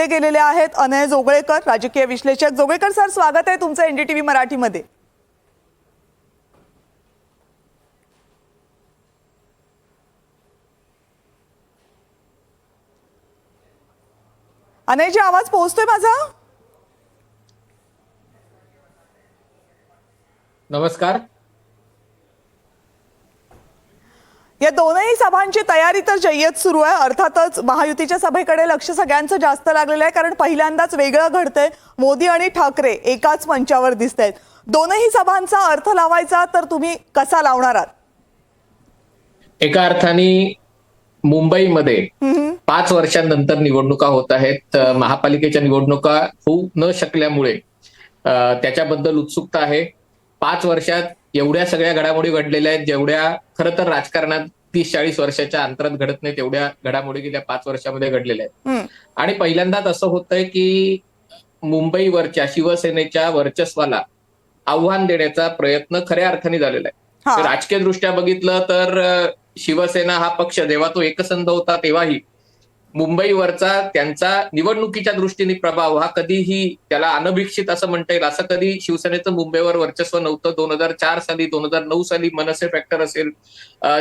जोडले गेलेले आहेत अनय जोगळेकर राजकीय विश्लेषक. जोगळेकर सर स्वागत आहे तुमचं एनडीटीव्ही मराठीमध्ये. अनयजी आवाज पोहोचतोय माझा? नमस्कार. या दोनही सभांची तयारी तर जय्यत सुरू आहे. अर्थातच महायुतीच्या सभेकडे लक्ष सगळ्यांचं जास्त लागलेलं आहे कारण पहिल्यांदाच वेगळं घडतंय. मोदी आणि ठाकरे एकाच मंचावर दिसत आहेत दोनही सभांचा अर्थ लावायचा तर तुम्ही कसा लावणार आहात? एका अर्थाने मुंबईमध्ये पाच वर्षांनंतर निवडणुका होत आहेत. महापालिकेच्या निवडणुका होऊ न शकल्यामुळे त्याच्याबद्दल उत्सुकता आहे. पाच वर्षात एवढ्या सगळ्या घडामोडी घडलेल्या आहेत जेवढ्या खरं तर राजकारणात तीस चाळीस वर्षाच्या अंतरात घडत नाही तेवढ्या घडामोडी गेल्या पाच वर्षामध्ये घडलेल्या आहेत. आणि पहिल्यांदाच असं होतंय की मुंबईवरच्या शिवसेनेच्या वर्चस्वाला आव्हान देण्याचा प्रयत्न खऱ्या अर्थाने झालेला आहे. राजकीय दृष्ट्या बघितलं तर शिवसेना हा पक्ष जेव्हा तो एकसंध होता तेव्हाही मुंबईवरचा त्यांचा निवडणुकीच्या दृष्टीने प्रभाव हा कधीही त्याला अनभिक्षित असं म्हणता येईल. असं कधी शिवसेनेचं मुंबईवर वर्चस्व नव्हतं. दोन हजार चार साली दोन हजार नऊ साली मनसे फॅक्टर असेल.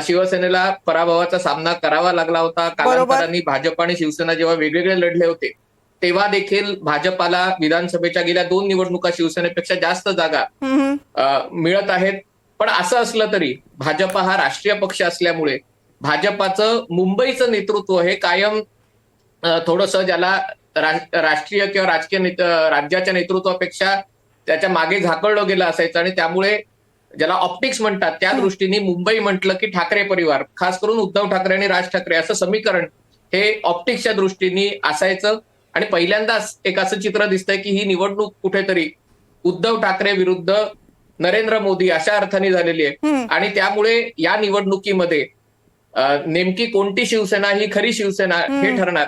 शिवसेनेला पराभवाचा सामना करावा लागला होता. कालांतराने भाजप आणि शिवसेना जेव्हा वेगवेगळे लढले होते तेव्हा देखील भाजपाला विधानसभेच्या गेल्या दोन निवडणुका शिवसेनेपेक्षा जास्त जागा मिळत आहेत. पण असं असलं तरी भाजपा हा राष्ट्रीय पक्ष असल्यामुळे भाजपाचं मुंबईचं नेतृत्व हे कायम थोडस ज्याला राष्ट्रीय किंवा राजकीय नेत- राज्याच्या नेतृत्वापेक्षा त्याच्यामागे झाकळलं गेलं असायचं आणि त्यामुळे ज्याला ऑप्टिक्स म्हणतात त्या दृष्टीने मुंबई म्हटलं की ठाकरे परिवार खास करून उद्धव ठाकरे आणि राज ठाकरे असं समीकरण हे ऑप्टिक्सच्या दृष्टीने असायचं आणि पहिल्यांदाच एक असं चित्र दिसतंय की ही निवडणूक कुठेतरी उद्धव ठाकरे विरुद्ध नरेंद्र मोदी अशा अर्थाने झालेली आहे. आणि त्यामुळे या निवडणुकीमध्ये नेमकी कोणती शिवसेना ही खरी शिवसेना हे. ठरणार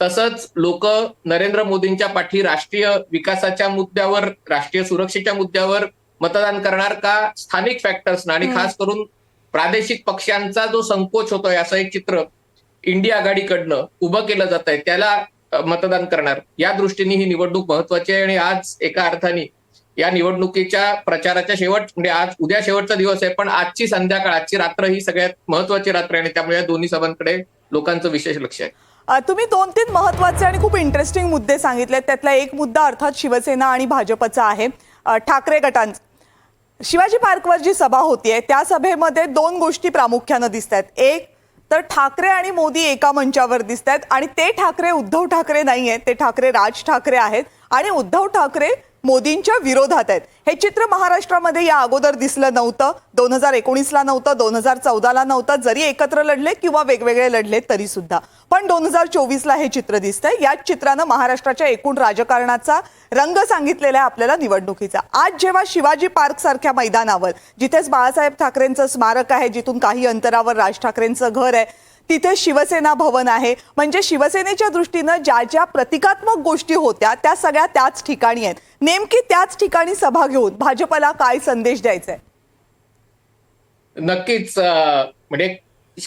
तसंच लोक नरेंद्र मोदींच्या पाठी राष्ट्रीय विकासाच्या मुद्द्यावर राष्ट्रीय सुरक्षेच्या मुद्द्यावर मतदान करणार का? स्थानिक फॅक्टर्सना आणि. खास करून प्रादेशिक पक्षांचा जो संकोच होतोय असं एक चित्र इंडिया आघाडीकडनं उभं केलं जात आहे त्याला मतदान करणार. या दृष्टीने ही निवडणूक महत्वाची आहे आणि आज एका अर्थाने या निवडणुकीच्या प्रचाराच्या शेवट म्हणजे आज उद्या शेवटचा दिवस आहे पण आजची संध्याकाळ आजची रात्र ही सगळ्यात महत्वाची रात्र आहे आणि त्यामुळे या दोन्ही सभांकडे लोकांचं विशेष लक्ष आहे. तुम्ही दोन तीन महत्त्वाचे आणि खूप इंटरेस्टिंग मुद्दे सांगितले त्यातला एक मुद्दा अर्थात शिवसेना आणि भाजपचा आहे. ठाकरे गटांचा शिवाजी पार्कवर जी सभा होतीये त्या सभेमध्ये दोन गोष्टी प्रामुख्यानं दिसत आहेत एक तर ठाकरे आणि मोदी एका मंचावर दिसत आहेत आणि ते ठाकरे उद्धव ठाकरे नाही आहेत ते ठाकरे राज ठाकरे आहेत. आणि उद्धव ठाकरे मोदींच्या विरोधात आहेत. हे चित्र महाराष्ट्रामध्ये या अगोदर दिसलं नव्हतं. दोन हजार एकोणीसला नव्हतं दोन हजार चौदाला नव्हतं. जरी एकत्र लढले किंवा वेगवेगळे लढले तरी सुद्धा पण दोन हजार चोवीसला हे चित्र दिसतंय. याच चित्रानं महाराष्ट्राच्या एकूण राजकारणाचा रंग सांगितलेला आहे आपल्याला निवडणुकीचा. आज जेव्हा शिवाजी पार्क सारख्या मैदानावर जिथेच बाळासाहेब ठाकरेंचं स्मारक आहे जिथून काही अंतरावर राज ठाकरेंचं घर आहे तिथे शिवसेना भवन आहे. म्हणजे शिवसेनेच्या दृष्टीनं ज्या ज्या प्रतिकात्मक गोष्टी होत्या त्या सगळ्या त्याच ठिकाणी आहेत. नेमकी त्याच ठिकाणी सभा घेऊन भाजपला काय संदेश द्यायचा आहे नक्कीच म्हणजे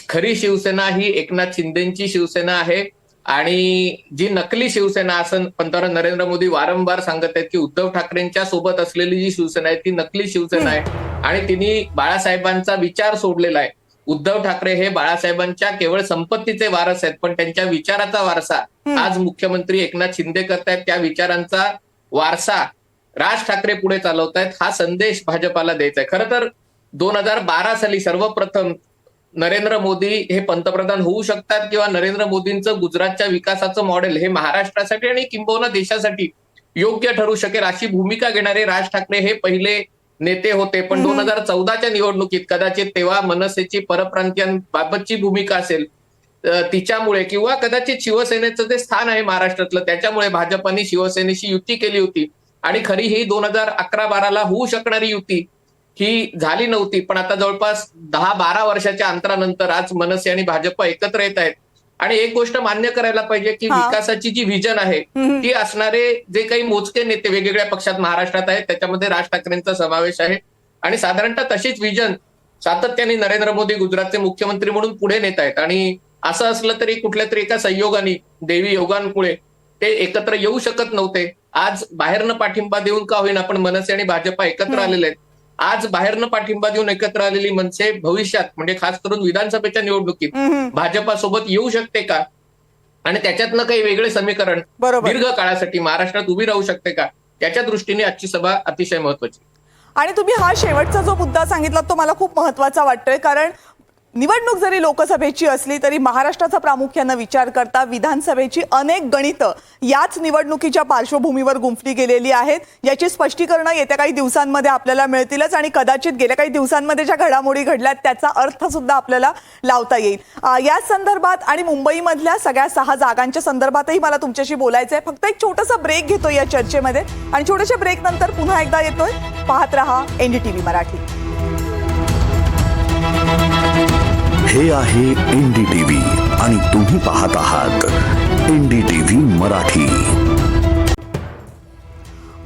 खरी शिवसेना ही एकनाथ शिंदेची शिवसेना आहे. आणि जी नकली शिवसेना असं पंतप्रधान नरेंद्र मोदी वारंवार सांगत आहेत की उद्धव ठाकरेंच्या सोबत असलेली जी शिवसेना आहे ती नकली शिवसेना आहे. आणि तिने बाळासाहेबांचा विचार सोडलेला आहे. उद्धव ठाकरे हे बाळासाहेबांच्या केवळ संपत्तीचे वारस आहेत पण त्यांच्या विचाराचा वारसा. आज मुख्यमंत्री एकनाथ शिंदे करतायत त्या विचारांचा वारसा राज ठाकरे पुढे चालवतायत हा संदेश भाजपाला द्यायचा आहे खरं तर दोन हजार बारा साली सर्वप्रथम नरेंद्र मोदी हे पंतप्रधान होऊ शकतात किंवा नरेंद्र मोदींचं गुजरातच्या विकासाचं मॉडेल हे महाराष्ट्रासाठी आणि किंबहुना देशासाठी योग्य ठरू शकेल अशी भूमिका घेणारे राज ठाकरे हे पहिले नेते होते पण दोन हजार चौदाच्या निवडणुकीत कदाचित तेव्हा मनसेची परप्रांतीयांबाबतची भूमिका असेल तिच्यामुळे किंवा कदाचित शिवसेनेचं जे स्थान आहे महाराष्ट्रातलं त्याच्यामुळे भाजपाने शिवसेनेशी युती केली होती. आणि खरी ही दोन हजार अकरा बाराला होऊ शकणारी युती ही झाली नव्हती. पण आता जवळपास दहा बारा वर्षाच्या अंतरानंतर आज मनसे आणि भाजप एकत्र येत आहेत. आणि एक गोष्ट मान्य करायला पाहिजे की. विकासाची जी व्हिजन आहे. ती असणारे जे काही मोजके नेते वेगवेगळ्या पक्षात महाराष्ट्रात आहेत त्याच्यामध्ये राज ठाकरेंचा समावेश आहे आणि साधारणतः तशीच व्हिजन सातत्याने नरेंद्र मोदी गुजरातचे मुख्यमंत्री म्हणून पुढे नेत आहेत आणि असं असलं तरी कुठल्या तरी एका संयोगाने देवी योगांमुळे ते एकत्र येऊ शकत नव्हते आज बाहेरनं पाठिंबा देऊन का होईना पण मनसे आणि भाजपा एकत्र. आलेले आहेत आज बाहेरनं पाठिंबा देऊन एकत्र आलेली मनसे भविष्यात म्हणजे खास करून विधानसभेच्या निवडणुकीत भाजपासोबत येऊ शकते का? आणि त्याच्यातनं काही वेगळे समीकरण दीर्घ काळासाठी महाराष्ट्रात उभी राहू शकते का? त्याच्या दृष्टीने आजची सभा अतिशय महत्वाची आणि तुम्ही हा शेवटचा जो मुद्दा सांगितला तो मला खूप महत्त्वाचा वाटतोय कारण निवडणूक जरी लोकसभेची असली तरी महाराष्ट्राचा प्रामुख्यानं विचार करता विधानसभेची अनेक गणितं याच निवडणुकीच्या पार्श्वभूमीवर गुंफली गेलेली आहेत. याची स्पष्टीकरणं येत्या काही दिवसांमध्ये आपल्याला मिळतीलच आणि कदाचित गेल्या काही दिवसांमध्ये ज्या घडामोडी घडल्यात त्याचा अर्थ सुद्धा आपल्याला लावता येईल. याच या संदर्भात आणि मुंबईमधल्या सगळ्या सहा जागांच्या संदर्भातही मला तुमच्याशी बोलायचं आहे फक्त एक छोटासा ब्रेक घेतोय या चर्चेमध्ये आणि छोट्याशा ब्रेक नंतर पुन्हा एकदा येतोय. पाहत रहा एनडीटीव्ही मराठी. हे आहे एनडीटीव्ही आणि तुम्ही पाहत आहात एनडीटीव्ही मराठी.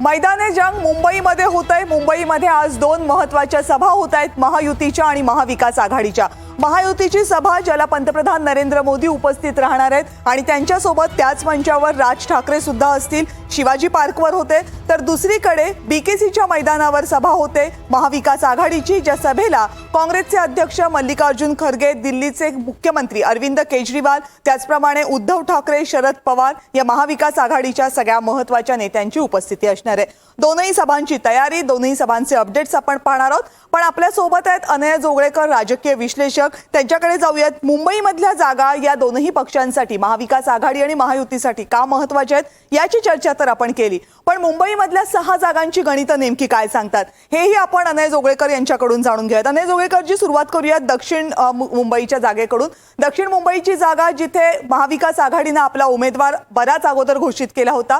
मैदाने जंग मुंबईमध्ये होत आहे मुंबईमध्ये आज दोन महत्त्वाच्या सभा होत आहेत. महायुतीच्या आणि महाविकास आघाडीच्या. महायुतीची सभा ज्याला पंतप्रधान नरेंद्र मोदी उपस्थित राहणार आहेत आणि त्यांच्यासोबत त्याच मंचावर राज ठाकरे सुद्धा असतील. शिवाजी पार्कवर होते. तर दुसरीकडे बीकेसीच्या मैदानावर सभा होते. महाविकास आघाडीची ज्या सभेला काँग्रेसचे अध्यक्ष मल्लिकार्जुन खरगे दिल्लीचे मुख्यमंत्री अरविंद केजरीवाल त्याचप्रमाणे उद्धव ठाकरे शरद पवार या महाविकास आघाडीच्या सगळ्या महत्त्वाच्या नेत्यांची उपस्थिती असणार आहे. दोनही सभांची तयारी दोनही सभांचे अपडेट्स आपण पाहणार आहोत. पण आपल्यासोबत आहेत अनय जोगळेकर राजकीय विश्लेषक. त्यांच्याकडे जाऊयात. मुंबईमधल्या जागा या दोनही पक्षांसाठी महाविकास आघाडी आणि महायुतीसाठी का महत्त्वाच्या आहेत याची चर्चा तर आपण केली. पण मुंबईमधल्या सहा जागांची गणितं नेमकी काय सांगतात हेही आपण अनय जोगळेकर यांच्याकडून जाणून घेऊयात. अनय जोगळेकरजी सुरुवात करूयात दक्षिण मुंबईच्या जागेकडून. दक्षिण मुंबईची जागा जिथे महाविकास आघाडीनं आपला उमेदवार बराच अगोदर घोषित केला होता.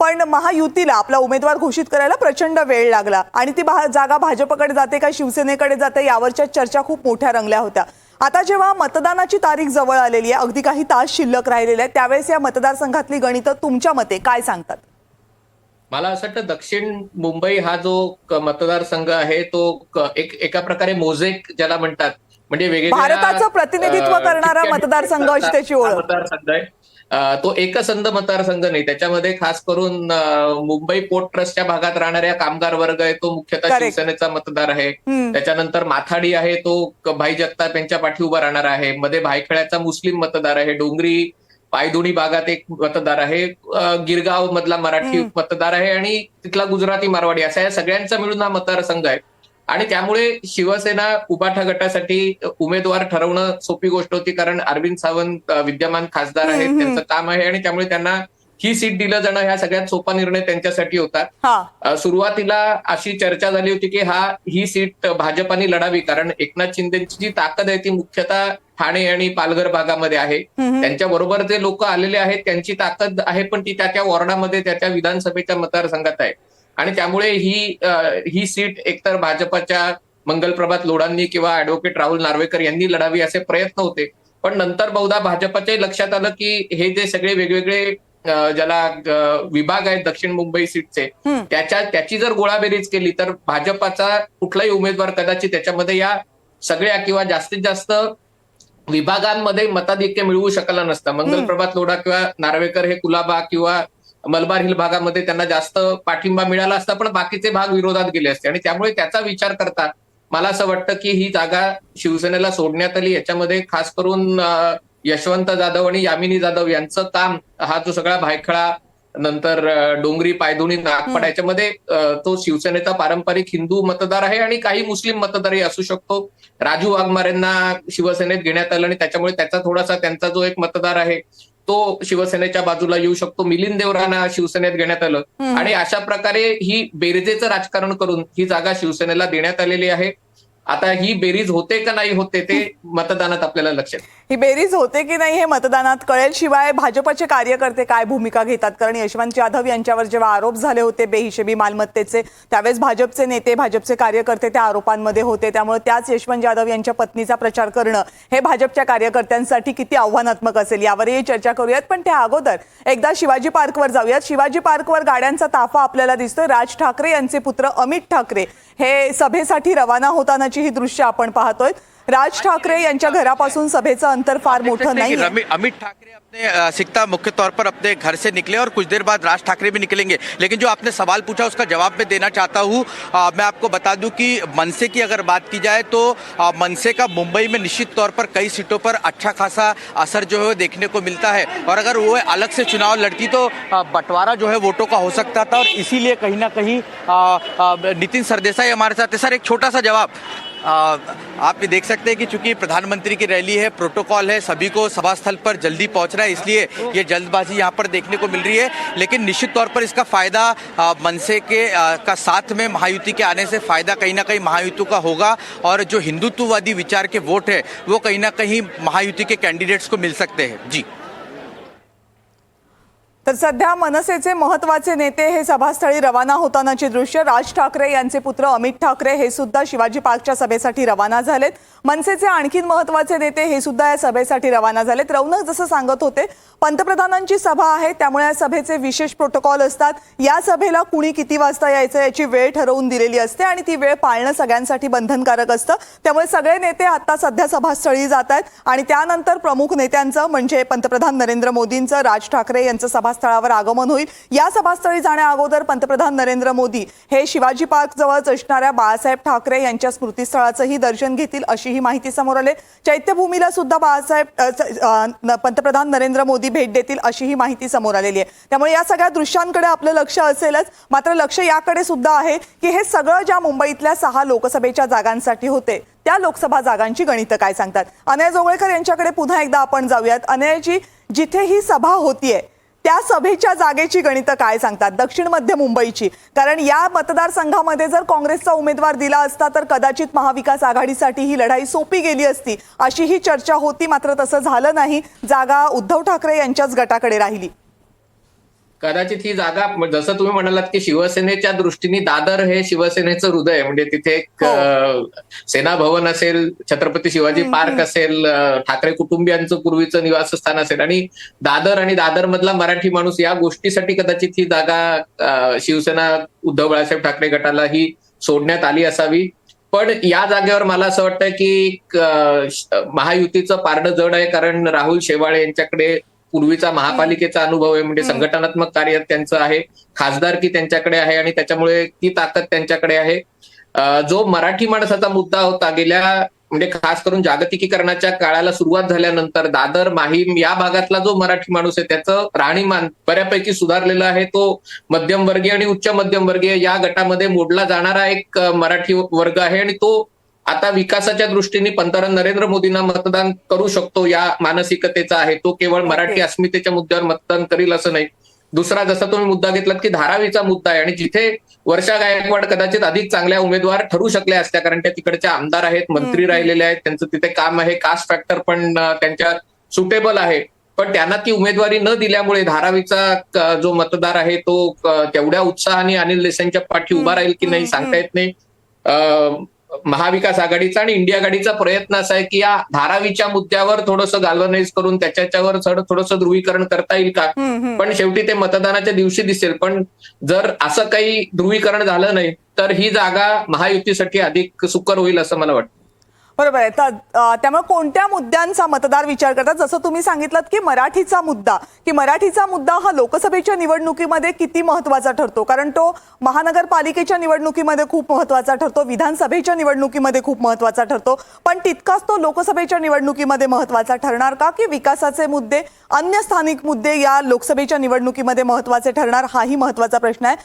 पण महायुतीला आपला उमेदवार घोषित करायला प्रचंड वेळ लागला. आणि ती जागा भाजपकडे जाते का शिवसेनेकडे जाते यावरच्या चर्चा खूप मोठ्या रंगल्या होत्या. आता जेव्हा मतदानाची तारीख जवळ आलेली आहे अगदी काही तास शिल्लक राहिलेले आहेत त्यावेळेस या मतदारसंघातली गणितं तुमच्या मते काय सांगतात? मला असं वाटतं दक्षिण मुंबई हा जो मतदारसंघ आहे तो एक एका प्रकारे मोझेक ज्याला म्हणतात. म्हणजे वेगवेगळ्या भारताचं प्रतिनिधित्व करणारा मतदारसंघ अशी त्याची ओळख. मतदारसंघ आहे. तो एकसंध मतदारसंघ नाही त्याच्यामध्ये खास करून मुंबई पोर्ट ट्रस्टच्या भागात राहणाऱ्या कामगार वर्ग आहे तो मुख्यतः. शिवसेनेचा मतदार आहे. त्याच्यानंतर माथाडी आहे तो भाई जगताप यांच्या पाठी उभा राहणार आहे मध्ये भायखळ्याचा मुस्लिम मतदार आहे डोंगरी पायदुणी भागात एक मतदार आहे गिरगाव मधला मराठी. मतदार आहे आणि तिथला गुजराती मारवाडी असा या सगळ्यांचा मिळून हा मतदारसंघ आहे आणि त्यामुळे शिवसेना उबाठा गटासाठी उमेदवार ठरवणं सोपी गोष्ट होती कारण अरविंद सावंत विद्यमान खासदार आहेत. त्यांचं काम आहे आणि त्यामुळे त्यांना ही सीट दिलं जाणं ह्या सगळ्यात सोपा निर्णय त्यांच्यासाठी होता हा सुरुवातीला अशी चर्चा झाली होती की हा ही सीट भाजपाने लढावी कारण एकनाथ शिंदेची जी ताकद आहे ती मुख्यतः ठाणे आणि पालघर भागामध्ये आहे. त्यांच्या बरोबर जे लोक आलेले आहेत त्यांची ताकद आहे पण ती त्या त्या वॉर्डामध्ये त्या त्या विधानसभेच्या मतदारसंघात आहे आणि त्यामुळे ही अ, ही सीट एकतर भाजपाच्या मंगलप्रभात लोढांनी किंवा ऍडव्होकेट राहुल नार्वेकर यांनी लढावी असे प्रयत्न होते. पण नंतर बहुधा भाजपाच्याही लक्षात आलं की हे जे सगळे वेगवेगळे ज्याला विभाग आहेत दक्षिण मुंबई सीटचे. त्याच्या त्याची जर गोळाबेरीज केली तर भाजपाचा कुठलाही उमेदवार कदाचित त्याच्यामध्ये या सगळ्या किंवा जास्तीत जास्त विभागांमध्ये मताधिक्य मिळवू शकला नसतं. मंगलप्रभात लोढा किंवा नार्वेकर हे कुलाबा किंवा मलबार हिल भागामध्ये त्यांना जास्त पाठिंबा मिळाला असता पण बाकीचे भाग विरोधात गेले असते. आणि त्यामुळे त्याचा विचार करता मला असं वाटतं की ही जागा शिवसेनेला सोडण्यात आली. याच्यामध्ये खास करून यशवंत जाधव आणि यामिनी जाधव यांचं काम हा जो सगळा भायखळा नंतर डोंगरी पायधुणी नागपाडा याच्यामध्ये तो शिवसेनेचा पारंपरिक हिंदू मतदार आहे आणि काही मुस्लिम मतदारही असू शकतो. राजू वाघमारेंना शिवसेनेत घेण्यात आलं आणि त्याच्यामुळे त्याचा थोडासा त्यांचा जो एक मतदार आहे तो शिवसेनेच्या बाजूला येऊ शकतो मिलिंद देवरांना शिवसेनेत घेण्यात आलं. आणि अशा प्रकारे ही बेरजेचं राजकारण करून ही जागा शिवसेनेला देण्यात आलेली आहे आता ही बेरीज होते का नाही होते ते मतदानात आपल्याला लक्षात. ही बेरीज होते की नाही हे मतदानात कळेल. शिवाय भाजपचे कार्यकर्ते काय भूमिका घेतात? कारण यशवंत जाधव यांच्यावर जेव्हा आरोप झाले होते बेहिशेबी मालमत्तेचे त्यावेळेस भाजपचे नेते भाजपचे कार्यकर्ते त्या आरोपांमध्ये होते. त्यामुळे त्याच यशवंत जाधव यांच्या पत्नीचा प्रचार करणं हे भाजपच्या कार्यकर्त्यांसाठी किती आव्हानात्मक असेल यावरही चर्चा करूयात. पण त्या अगोदर एकदा शिवाजी पार्कवर जाऊयात. शिवाजी पार्कवर गाड्यांचा ताफा आपल्याला दिसतोय. राज ठाकरे यांचे पुत्र अमित ठाकरे हे सभेसाठी रवाना होतानाची ही दृश्य आपण पाहतोय. राज ठाकरे यांच्या घरापासून सभेचं अंतर फार मोठं नाही अमित ठाकरे अपने सिकता मुख्य तौर पर अपने घर से निकले और कुछ देर बाद राज ठाकरे भी निकलेंगे। लेकिन जो आपने सवाल पूछा उसका जवाब मैं देना चाहता हूँ। मैं आपको बता दूं कि मनसे की अगर बात की जाए तो मनसे का मुंबई में निश्चित तौर पर कई सीटों पर अच्छा खासा असर जो है देखने को मिलता है। और अगर वो अलग से चुनाव लड़ती तो बंटवारा जो है वोटों का हो सकता था और इसीलिए कहीं ना कहीं नितिन सरदेसाई हमारे साथ सर एक छोटा सा जवाब। आप ये देख सकते हैं कि चूँकि प्रधानमंत्री की रैली है प्रोटोकॉल है सभी को सभा स्थल पर जल्दी पहुँचना है इसलिए ये जल्दबाजी यहाँ पर देखने को मिल रही है। लेकिन निश्चित तौर पर इसका फ़ायदा मनसे के आ, का साथ में महायुति के आने से फ़ायदा कहीं ना कहीं महायुति का होगा और जो हिंदुत्ववादी विचार के वोट है वो कहीं ना कहीं महायुति के कैंडिडेट्स को मिल सकते हैं। जी। तर सध्या मनसेचे महत्त्वाचे नेते हे सभास्थळी रवाना होतानाची दृश्य राज ठाकरे यांचे पुत्र अमित ठाकरे हे सुद्धा शिवाजी पार्कच्या सभेसाठी रवाना झालेत. मनसेचे आणखीन महत्त्वाचे नेते हे सुद्धा या सभेसाठी रवाना झालेत. रौनक जसं सांगत होते पंतप्रधानांची सभा आहे त्यामुळे या सभेचे विशेष प्रोटोकॉल असतात. या सभेला कुणी किती वाजता यायचं याची वेळ ठरवून दिलेली असते आणि ती वेळ पाळणं सगळ्यांसाठी बंधनकारक असतं. त्यामुळे सगळे नेते आता सध्या सभास्थळी जात आहेत आणि त्यानंतर प्रमुख नेत्यांचं म्हणजे पंतप्रधान नरेंद्र मोदींचं राज ठाकरे यांचं सभास्थळावर आगमन होईल. या सभास्थळी जाण्या अगोदर पंतप्रधान नरेंद्र मोदी हे शिवाजी पार्क जवळच असणाऱ्या बाळासाहेब ठाकरे यांच्या स्मृतीस्थळाचंही दर्शन घेतील अशीही माहिती समोर आले. चैत्यभूमीला सुद्धा बाळासाहेब पंतप्रधान नरेंद्र मोदी भेट देतील अशीही माहिती समोर आलेली आहे. त्यामुळे या सगळ्या दृश्यांकडे आपलं लक्ष असेलच. मात्र लक्ष याकडे सुद्धा आहे की हे सगळं ज्या मुंबईतल्या सहा लोकसभेच्या जागांसाठी होते त्या लोकसभा जागांची गणितं काय सांगतात? अनय जोगळेकर यांच्याकडे पुन्हा एकदा आपण जाऊयात. अनयजी जिथे ही सभा होतीये त्या सभेच्या जागेची गणितं काय सांगतात? दक्षिण मध्य मुंबईची. कारण या मतदारसंघामध्ये जर काँग्रेसचा उमेदवार दिला असता तर कदाचित महाविकास आघाडीसाठी ही लढाई सोपी गेली असती. अशी ही चर्चा होती मात्र तसं झालं नाही. जागा उद्धव ठाकरे यांच्याच गटाकडे राहिली. कदाचित ही जागा म- जसं तुम्ही म्हणालात की शिवसेनेच्या दृष्टीने दादर हे शिवसेनेचं हृदय. म्हणजे तिथे एक हो. सेना भवन असेल छत्रपती शिवाजी पार्क असेल ठाकरे कुटुंबियांचं पूर्वीचं निवासस्थान असेल आणि दादर आणि दादर मधला मराठी माणूस या गोष्टीसाठी कदाचित ही जागा शिवसेना उद्धव बाळासाहेब ठाकरे गटाला ही सोडण्यात आली असावी पण या जागेवर मला असं वाटतं की महायुतीचं पारडं जड आहे कारण राहुल शेवाळे यांच्याकडे पूर्वीचा महापालिकेचा अनुभव आहे म्हणजे संघटनात्मक कार्य त्यांचं आहे खासदारकी त्यांच्याकडे आहे आणि त्याच्यामुळे ती ताकद त्यांच्याकडे आहे. जो मराठी माणसाचा मुद्दा होता गेल्या म्हणजे खास करून जागतिकीकरणाच्या काळाला सुरुवात झाल्यानंतर दादर माहीम या भागातला जो मराठी माणूस आहे त्याचं राहणीमान बऱ्यापैकी सुधारलेलं आहे. तो मध्यमवर्गीय आणि उच्च मध्यमवर्गीय या गटामध्ये मोडला जाणारा एक मराठी वर्ग आहे आणि तो आता विकासाच्या दृष्टीने पंतप्रधान नरेंद्र मोदींना मतदान करू शकतो या मानसिकतेचा आहे. तो केवळ मराठी अस्मितेच्या मुद्द्यावर मतदान करील असं नाही. दुसरा जसा तुम्ही मुद्दा घेतलात की धारावीचा मुद्दा आहे आणि जिथे वर्षा गायकवाड कदाचित अधिक चांगल्या उमेदवार ठरू शकल्या असत्या कारण त्या तिकडच्या आमदार आहेत मंत्री राहिलेले आहेत त्यांचं तिथे काम आहे कास्ट फॅक्टर पण त्यांच्या सुटेबल आहे. पण त्यांना ती उमेदवारी न दिल्यामुळे धारावीचा जो मतदार आहे तो तेवढ्या उत्साहाने अनिल देसाईंच्या पाठी उभा राहील की नाही सांगता येत नाही. महाविकास आघाडीचा आणि इंडिया आघाडीचा प्रयत्न असा आहे की या धारावीच्या मुद्द्यावर थोडंसं गाल्वनाइज करून त्याच्यावर थोडंसं ध्रुवीकरण करता येईल का? पण शेवटी ते मतदानाच्या दिवशी दिसेल. पण जर असं काही ध्रुवीकरण झालं नाही तर ही जागा महायुतीसाठी अधिक सुकर होईल असं मला वाटतं. बरोबर आहे. तर त्यामुळे कोणत्या मुद्द्यांचा मतदार विचार करतात? जसं तुम्ही सांगितलं की मराठीचा मुद्दा की मराठीचा मुद्दा हा लोकसभेच्या निवडणुकीमध्ये किती महत्त्वाचा ठरतो? कारण तो महानगरपालिकेच्या निवडणुकीमध्ये खूप महत्त्वाचा ठरतो विधानसभेच्या निवडणुकीमध्ये खूप महत्त्वाचा ठरतो. पण तितकाच तो लोकसभेच्या निवडणुकीमध्ये महत्त्वाचा ठरणार का? की विकासाचे मुद्दे अन्य स्थानिक मुद्दे या लोकसभेच्या निवडणुकीमध्ये महत्त्वाचे ठरणार? हाही महत्त्वाचा प्रश्न आहे.